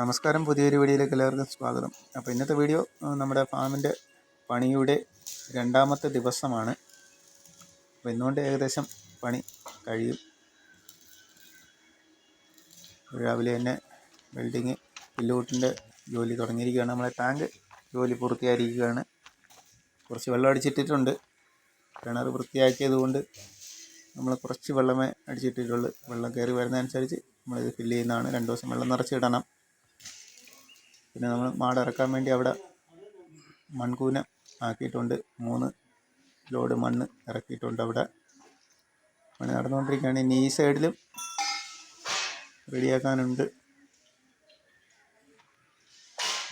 നമസ്കാരം. പുതിയൊരു വീഡിയോയിലേക്ക് എല്ലാവർക്കും സ്വാഗതം. അപ്പോൾ ഇന്നത്തെ വീഡിയോ നമ്മുടെ ഫാമിന്റെ പണിയുടെ രണ്ടാമത്തെ ദിവസമാണ്. അപ്പോൾ ഇന്നുകൊണ്ട് ഏകദേശം പണി കഴിയും. രാവിലെ തന്നെ വെൽഡിങ് പില്ലുകൂട്ടിന്റെ ജോലി തുടങ്ങിയിരിക്കുകയാണ്. നമ്മളെ ടാങ്ക് ജോലി പൂർത്തിയായിരിക്കുകയാണ്. കുറച്ച് വെള്ളം അടിച്ചിട്ടിട്ടുണ്ട്. കിണർ വൃത്തിയാക്കിയത് കൊണ്ട് നമ്മൾ കുറച്ച് വെള്ളമേ അടിച്ചിട്ടിട്ടുള്ളൂ. വെള്ളം കയറി വരുന്നതനുസരിച്ച് നമ്മളിത് ഫില്ല് ചെയ്യുന്നതാണ്. രണ്ട് ദിവസം വെള്ളം നിറച്ചിടണം. പിന്നെ നമ്മൾ മാട് ഇറക്കാൻ വേണ്ടി അവിടെ മൺകൂന ആക്കിയിട്ടുണ്ട്. മൂന്ന് ലോഡ് മണ്ണ് ഇറക്കിയിട്ടുണ്ട് അവിടെ. പണി നടന്നുകൊണ്ടിരിക്കുകയാണ്. ഇനി ഈ സൈഡിലും റെഡിയാക്കാനുണ്ട്.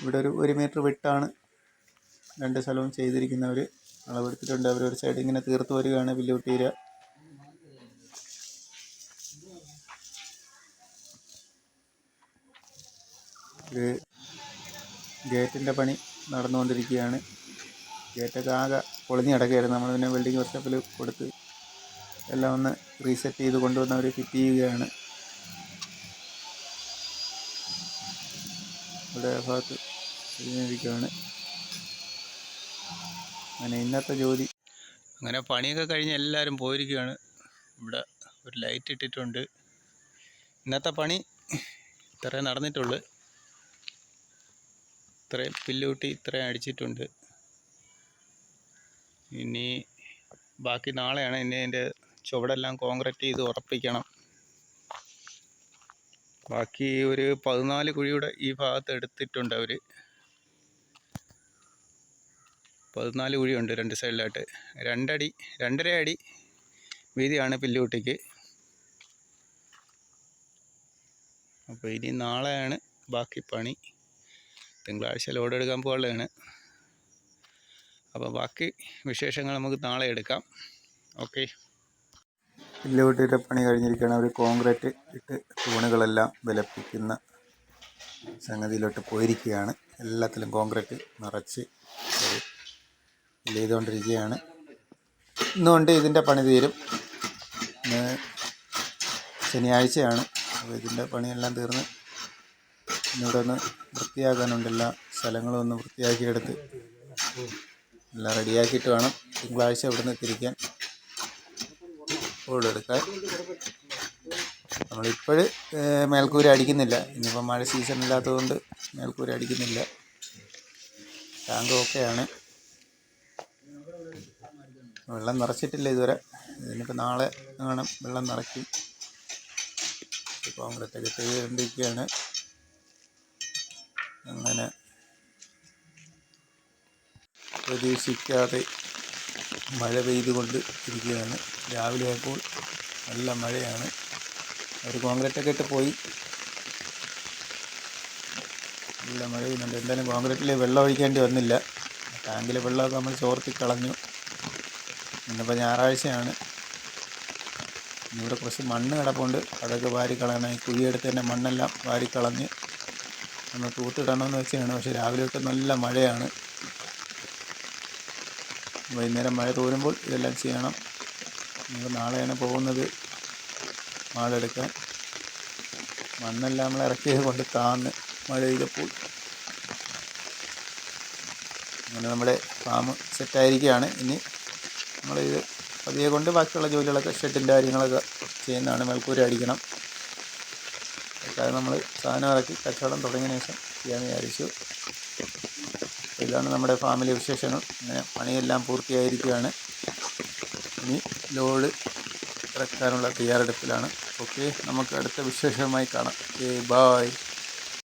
ഇവിടെ ഒരു ഒരു മീറ്റർ വിട്ടാണ് രണ്ട് സ്ഥലവും ചെയ്തിരിക്കുന്നവർ അളവെടുത്തിട്ടുണ്ട്. അവർ ഒരു സൈഡ് ഇങ്ങനെ തീർത്ത് വരികയാണ് വില്ലുകുട്ടീര ഒരു ഗേറ്റിന്റെ പണി നടന്നുകൊണ്ടിരിക്കുകയാണ്. ഗേറ്റൊക്കെ ആകെ പൊളിഞ്ഞ് കിടക്കുകയായിരുന്നു. നമ്മൾ പിന്നെ വെൽഡിങ് വർക്ക്ഷോപ്പിൽ കൊടുത്ത് എല്ലാം ഒന്ന് റീസെറ്റ് ചെയ്ത് കൊണ്ടുവന്ന് അവർ ഫിറ്റ് ചെയ്യുകയാണ്. ഇവിടെ ഭാഗത്ത് ഇരിക്കുകയാണ് അങ്ങനെ ഇന്നത്തെ ജോലി. അങ്ങനെ പണിയൊക്കെ കഴിഞ്ഞ് എല്ലാവരും പോയിരിക്കുകയാണ്. ഇവിടെ ഒരു ലൈറ്റ് ഇട്ടിട്ടുണ്ട്. ഇന്നത്തെ പണി ഇത്രയും നടന്നിട്ടുള്ളൂ. ഇത്രയും പില്ലുകൂട്ടി ഇത്രയും അടിച്ചിട്ടുണ്ട്. ഇനി ബാക്കി നാളെയാണ് ഇനി അതിന്റെ ചുവടെല്ലാം കോൺക്രീറ്റ് ചെയ്ത് ഉറപ്പിക്കണം. ബാക്കി ഒരു പതിനാല് കുഴിയുടെ ഈ ഭാഗത്ത് എടുത്തിട്ടുണ്ട് അവർ പതിനാല് കുഴിയുണ്ട് രണ്ട് സൈഡിലായിട്ട്. രണ്ടടി രണ്ടര അടി വീതിയാണ് പില്ലുകുട്ടിക്ക് അപ്പോൾ ഇനി നാളെയാണ് ബാക്കി പണി. തിങ്കളാഴ്ച ലോഡ് എടുക്കാൻ പോവുകയാണ്. അപ്പോൾ ബാക്കി വിശേഷങ്ങൾ നമുക്ക് നാളെ എടുക്കാം. ഓക്കെ പില്ലുകുട്ടിയുടെ പണി കഴിഞ്ഞിരിക്കുകയാണ്. അവർ കോൺക്രീറ്റ് ഇട്ട് തൂണുകളെല്ലാം വിലപ്പിക്കുന്ന സംഗതിയിലോട്ട് പോയിരിക്കുകയാണ്. എല്ലാത്തിലും കോൺക്രീറ്റ് നിറച്ച് ചെയ്തുകൊണ്ടിരിക്കുകയാണ്. ഇന്നുകൊണ്ട് ഇതിന്റെ പണി തീരും. ശനിയാഴ്ചയാണ്. അപ്പോൾ ഇതിന്റെ പണിയെല്ലാം തീർന്ന് ഇന്നിവിടെ ഒന്ന് വൃത്തിയാക്കാനുണ്ട് എല്ലാ സ്ഥലങ്ങളും ഒന്ന് വൃത്തിയാക്കിയെടുത്ത് എല്ലാം റെഡിയാക്കിയിട്ട് വേണം തിങ്കളാഴ്ച ഇവിടെ നിന്ന് തിരിക്കാൻ എടുക്കാൻ. നമ്മളിപ്പോൾ മേൽക്കൂര അടിക്കുന്നില്ല. ഇനിയിപ്പോൾ മഴ സീസൺ ഇല്ലാത്തതുകൊണ്ട് മേൽക്കൂര അടിക്കുന്നില്ല. ടാങ്ക് ഓക്കെയാണ്. വെള്ളം നിറച്ചിട്ടില്ല ഇതുവരെ. ഇതിനിപ്പോൾ നാളെ വേണം വെള്ളം നിറയ്ക്കും കോൺക്രീറ്റ് ഒക്കെ ചെയ്തുകൊണ്ടിരിക്കുകയാണ് അങ്ങനെ പ്രതീക്ഷിക്കാതെ മഴ പെയ്തുകൊണ്ട് ഇരിക്കുകയാണ്. രാവിലെ ആയപ്പോൾ നല്ല മഴയാണ്. അവർ കോൺക്രീറ്റ് ഒക്കെ ഇട്ട് പോയി. നല്ല മഴ പെയ്യുന്നുണ്ട്. എന്തായാലും കോൺക്രീറ്റിൽ വെള്ളം ഒഴിക്കേണ്ടി വന്നില്ല. ടാങ്കിലെ വെള്ളമൊക്കെ നമ്മൾ ചോർത്തി കളഞ്ഞു. ഇന്നിപ്പോൾ ഞായറാഴ്ചയാണ്. ഇവിടെ കുറച്ച് മണ്ണ് കിടപ്പുണ്ട്. അതൊക്കെ വാരിക്കളയണം കളയണം. ഈ കുഴിയെടുത്ത് തന്നെ മണ്ണെല്ലാം വാരി നമ്മൾ തൂത്തിടണമെന്ന് വെച്ചാണ്. പക്ഷേ രാവിലെ തൊട്ട് നല്ല മഴയാണ്. വൈകുന്നേരം മഴ തോരുമ്പോൾ ഇതെല്ലാം ചെയ്യണം. നമ്മൾ നാളെയാണ് പോകുന്നത് മാളെടുക്കാൻ മണ്ണെല്ലാം നമ്മൾ ഇറക്കിയത് കൊണ്ട് താന്ന് മഴ പെയ്തപ്പോൾ. അങ്ങനെ നമ്മുടെ ഫാം സെറ്റായിരിക്കുകയാണ്. ഇനി നമ്മളിത് പതിയെ കൊണ്ട് ബാക്കിയുള്ള ജോലികളൊക്കെ ഷെഡിന്റെ കാര്യങ്ങളൊക്കെ ചെയ്യുന്നതാണ്. മേൽക്കൂര അടിക്കണം. അതൊക്കെ നമ്മൾ സാധനം ഇറക്കി കച്ചവടം തുടങ്ങിയ ശേഷം ചെയ്യാമെന്ന് വിചാരിച്ചു. ഇതാണ് നമ്മുടെ ഫാമിലി വിശേഷങ്ങൾ. അങ്ങനെ പണിയെല്ലാം പൂർത്തിയായിരിക്കുകയാണ്. ഇനി ലോഡ് ഇറക്കാനുള്ള തയ്യാറെടുപ്പിലാണ്. ഓക്കെ നമുക്ക് അടുത്ത വിശേഷമായി കാണാം. Okay bye